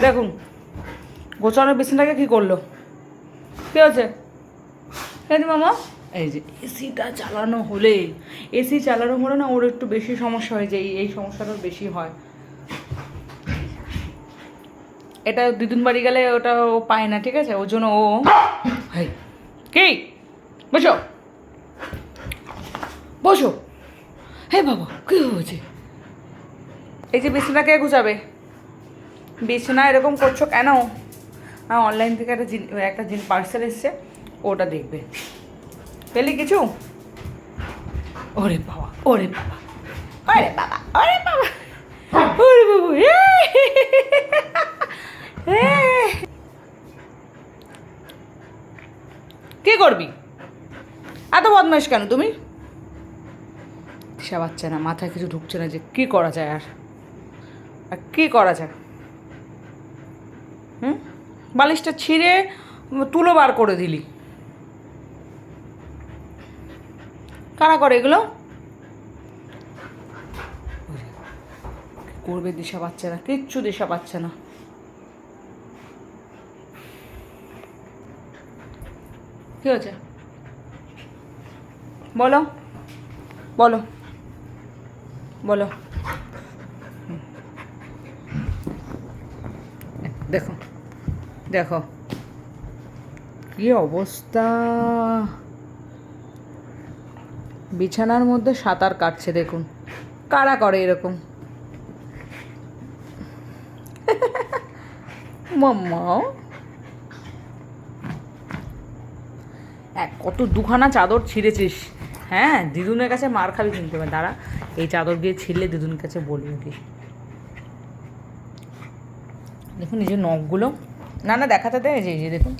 দেখুন গোছানোর বিছানাটাকে কী করল? কী যে মামা এই যে এসিটা চালানো হলে এসি চালানো হলে না ওর একটু বেশি সমস্যা হয়ে যায় এই- সমস্যাটা বেশি হয়। এটা দিদুন বাড়ি গেলে ওটা ও পায় না ঠিক আছে? ওর জন্য ও কি? বসো। বসো। হে বাবা কি হয়েছে? এই যে বিছানা কে গুছাবে। বিছানা এরকম করছ কেন? হ্যাঁ অনলাইন থেকে একটা জিন একটা জিন পার্সেল এসছে, ওটা দেখবে। পেলি কিছু? ওরে বাবা ওরে বাবা ওরে বাবা ওরে বাবা, ওরে বাবু কে করবি? এত বদমাইশ কেন তুমি? সে বাচ্চা না, মাথায় কিছু ঢুকছে না যে কি করা যায় আর? আর কী করা যায়? হুম? বালিশটা ছিঁড়ে তুলো বার করে দিলি। কারা করে এগুলো? করবে দিশা পাচ্ছে না কিচ্ছু দিশা পাচ্ছে না। কি হয়েছে? বলো বলো বলো। দেখো দেখো। কি অবস্থা? বিছানার মধ্যে সাঁতার কাটছে, দেখুন। কারা করে এরকম? মাম্মা এক, কত দুখানা চাদর ছিঁড়েছিস। হ্যাঁ দিদুনের কাছে মার খাবি কিনতে পারে দাঁড়া। এই চাদর গিয়ে ছিঁড়লে দিদুনের কাছে বলবি। দেখুন, এই যে নখগুলো না না, দেখাতে দেয় যে যে, দেখুন,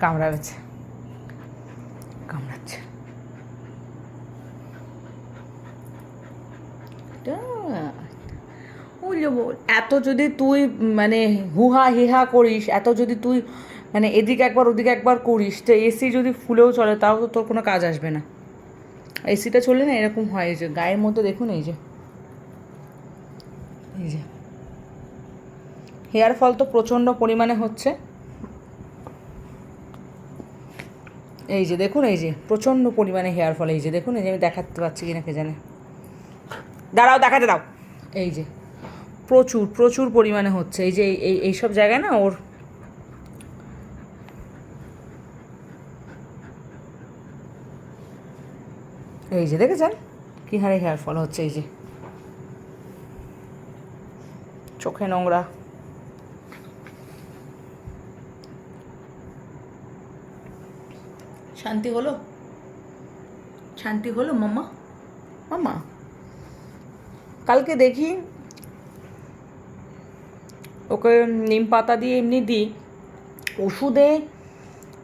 কামড়াচ্ছে। কামড়াচ্ছে। এত যদি তুই মানে হুহা হিহা করিস, এত যদি তুই মানে এদিকে একবার, ওদিকে একবার করিস, তো এসি যদি ফুলেও চলে, তাও তো তোর কোনো কাজ আসবে না। এসিটা চলে না, এরকম হয় যে, গায়ের মধ্যে দেখুন, এই যে। এই যে। হেয়ার ফল তো প্রচণ্ড পরিমাণে হচ্ছে। এই যে দেখুন, এই যে প্রচণ্ড পরিমাণে হেয়ার ফল এই যে দেখুন, এই যে আমি দেখাতে পারছি কিনা কে জানে। দাঁড়াও, দেখাতে দাও। এই যে প্রচুর প্রচুর পরিমাণে হচ্ছে। এই যে এই- এই এইসব জায়গায় না ওর এই যে দেখেছেন? কি হারে হেয়ার ফল হচ্ছে, এই যে। চোখে নোংরা। শান্তি হলো? শান্তি হলো মাম্মা। মাম্মা কালকে দেখি ওকে নিম পাতা দিয়ে এমনি দিই। ওষুধে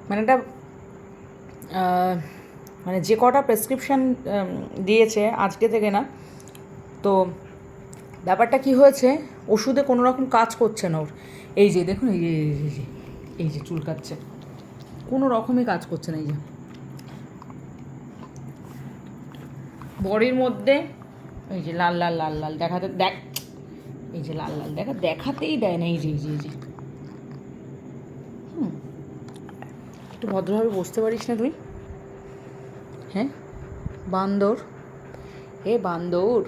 মানে একটা মানে যে কটা প্রেসক্রিপশান দিয়েছে আজকে থেকে না তো ব্যাপারটা কি হয়েছে? ওষুধে কোনো রকম কাজ করছে না ওর। এই যে দেখুন এই যে এই যে, চুলকাচ্ছে। কোনো রকমই কাজ করছে না এই যে। বডির মধ্যে এই যে লাল লাল লাল লাল দেখাতে দেখ, এই যে লাল লাল দেখা দেখাতেই দেয় না, এই যে এই যে, এই হুম। একটু ভদ্রভাবে বসতে পারিস না তুই? হ্যাঁ? বান্দর। এ বান্দর।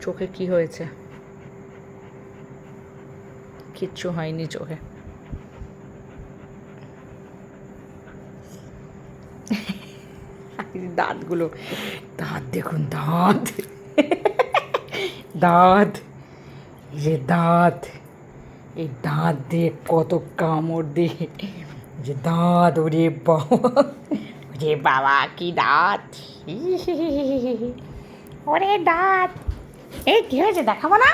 চোখে কি হয়েছে? কিচ্ছু হয়নি চোখে। দাঁতগুলো, দাঁত দেখুন, দাঁত। দাঁত যে দাঁত, এই দাঁত দিয়ে কত কামড় দিয়ে যে দাঁত, ওরে বাবা ওরে বাবা, কি দাঁত। ওরে দাঁত। এই, কি হয়েছে, দেখাবো না?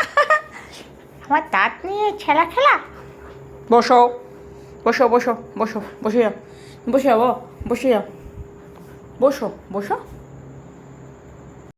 আমার দাঁত নিয়ে খেলা খেলা? বসো বসো বসো বসো বসে যাও বসে যাও বসে যাও। বসো বসো।